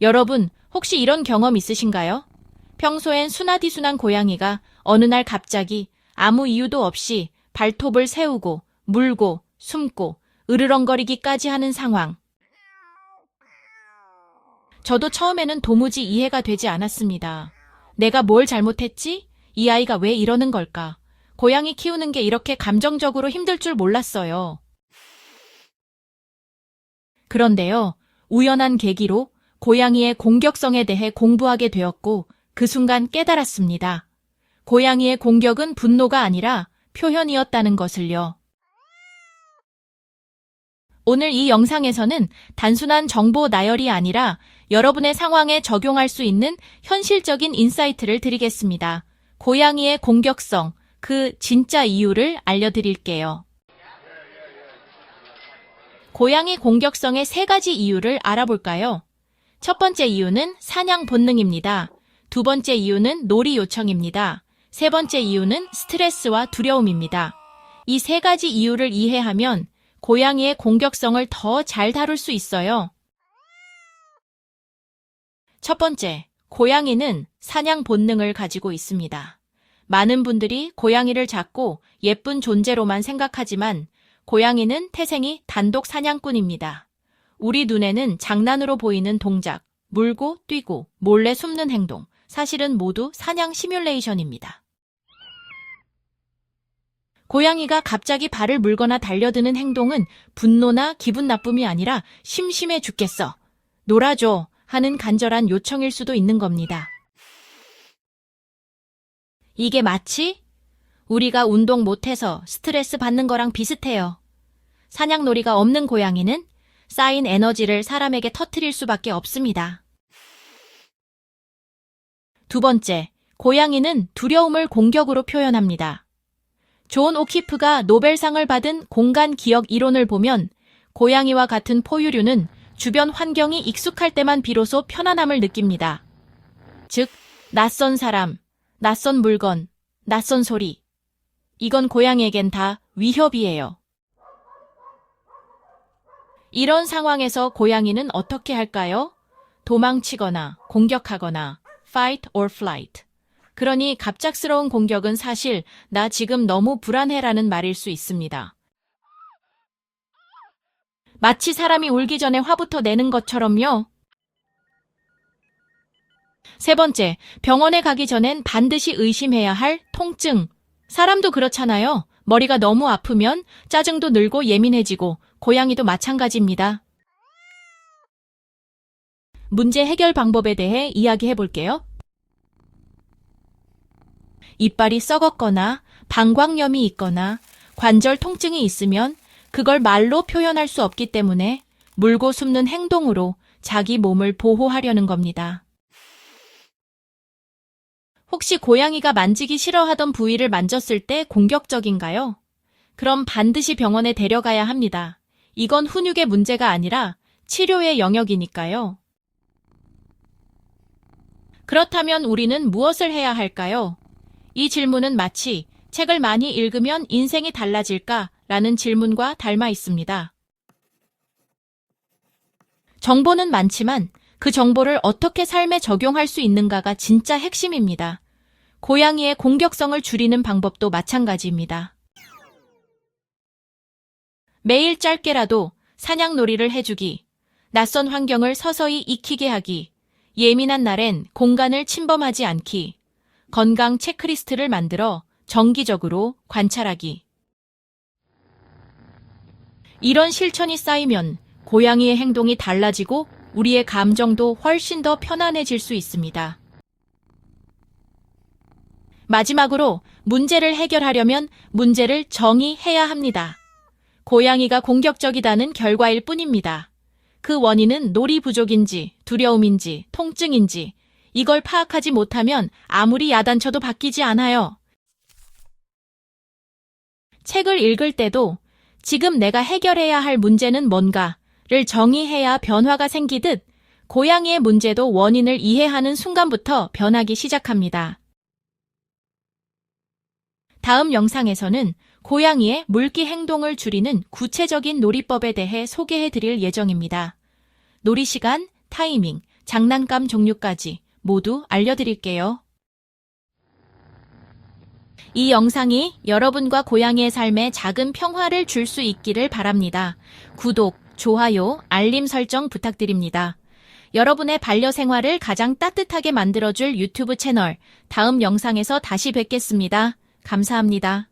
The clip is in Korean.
여러분, 혹시 이런 경험 있으신가요? 평소엔 순하디순한 고양이가 어느 날 갑자기 아무 이유도 없이 발톱을 세우고 물고 숨고 으르렁거리기까지 하는 상황. 저도 처음에는 도무지 이해가 되지 않았습니다. 내가 뭘 잘못했지? 이 아이가 왜 이러는 걸까? 고양이 키우는 게 이렇게 감정적으로 힘들 줄 몰랐어요. 그런데요, 우연한 계기로 고양이의 공격성에 대해 공부하게 되었고, 그 순간 깨달았습니다. 고양이의 공격은 분노가 아니라 표현이었다는 것을요. 오늘 이 영상에서는 단순한 정보 나열이 아니라 여러분의 상황에 적용할 수 있는 현실적인 인사이트를 드리겠습니다. 고양이의 공격성, 그 진짜 이유를 알려드릴게요. 고양이 공격성의 세 가지 이유를 알아볼까요? 첫 번째 이유는 사냥 본능입니다. 두 번째 이유는 놀이 요청입니다. 세 번째 이유는 스트레스와 두려움입니다. 이 세 가지 이유를 이해하면 고양이의 공격성을 더 잘 다룰 수 있어요. 첫 번째, 고양이는 사냥 본능을 가지고 있습니다. 많은 분들이 고양이를 작고 예쁜 존재로만 생각하지만 고양이는 태생이 단독 사냥꾼입니다. 우리 눈에는 장난으로 보이는 동작, 물고 뛰고 몰래 숨는 행동, 사실은 모두 사냥 시뮬레이션입니다. 고양이가 갑자기 발을 물거나 달려드는 행동은 분노나 기분 나쁨이 아니라 심심해 죽겠어. 놀아줘. 하는 간절한 요청일 수도 있는 겁니다. 이게 마치 우리가 운동 못해서 스트레스 받는 거랑 비슷해요. 사냥놀이가 없는 고양이는 쌓인 에너지를 사람에게 터트릴 수밖에 없습니다. 두 번째, 고양이는 두려움을 공격으로 표현합니다. 존 오키프가 노벨상을 받은 공간 기억 이론을 보면 고양이와 같은 포유류는 주변 환경이 익숙할 때만 비로소 편안함을 느낍니다. 즉, 낯선 사람, 낯선 물건, 낯선 소리. 이건 고양이에겐 다 위협이에요. 이런 상황에서 고양이는 어떻게 할까요? 도망치거나 공격하거나 fight or flight. 그러니 갑작스러운 공격은 사실 나 지금 너무 불안해라는 말일 수 있습니다. 마치 사람이 울기 전에 화부터 내는 것처럼요. 세 번째, 병원에 가기 전엔 반드시 의심해야 할 통증. 사람도 그렇잖아요. 머리가 너무 아프면 짜증도 늘고 예민해지고 고양이도 마찬가지입니다. 문제 해결 방법에 대해 이야기해 볼게요. 이빨이 썩었거나 방광염이 있거나 관절 통증이 있으면 그걸 말로 표현할 수 없기 때문에 물고 숨는 행동으로 자기 몸을 보호하려는 겁니다. 혹시 고양이가 만지기 싫어하던 부위를 만졌을 때 공격적인가요? 그럼 반드시 병원에 데려가야 합니다. 이건 훈육의 문제가 아니라 치료의 영역이니까요. 그렇다면 우리는 무엇을 해야 할까요? 이 질문은 마치 책을 많이 읽으면 인생이 달라질까? 라는 질문과 닮아 있습니다. 정보는 많지만 그 정보를 어떻게 삶에 적용할 수 있는가가 진짜 핵심입니다. 고양이의 공격성을 줄이는 방법도 마찬가지입니다. 매일 짧게라도 사냥 놀이를 해주기, 낯선 환경을 서서히 익히게 하기, 예민한 날엔 공간을 침범하지 않기, 건강 체크리스트를 만들어 정기적으로 관찰하기. 이런 실천이 쌓이면 고양이의 행동이 달라지고 우리의 감정도 훨씬 더 편안해질 수 있습니다. 마지막으로 문제를 해결하려면 문제를 정의해야 합니다. 고양이가 공격적이다는 결과일 뿐입니다. 그 원인은 놀이 부족인지, 두려움인지, 통증인지, 이걸 파악하지 못하면 아무리 야단쳐도 바뀌지 않아요. 책을 읽을 때도 지금 내가 해결해야 할 문제는 뭔가 를 정의해야 변화가 생기듯 고양이의 문제도 원인을 이해하는 순간부터 변하기 시작합니다. 다음 영상에서는 고양이의 물기 행동을 줄이는 구체적인 놀이법에 대해 소개해 드릴 예정입니다. 놀이 시간, 타이밍, 장난감 종류까지 모두 알려드릴게요. 이 영상이 여러분과 고양이의 삶에 작은 평화를 줄 수 있기를 바랍니다. 구독, 좋아요, 알림 설정 부탁드립니다. 여러분의 반려 생활을 가장 따뜻하게 만들어줄 유튜브 채널 다음 영상에서 다시 뵙겠습니다. 감사합니다.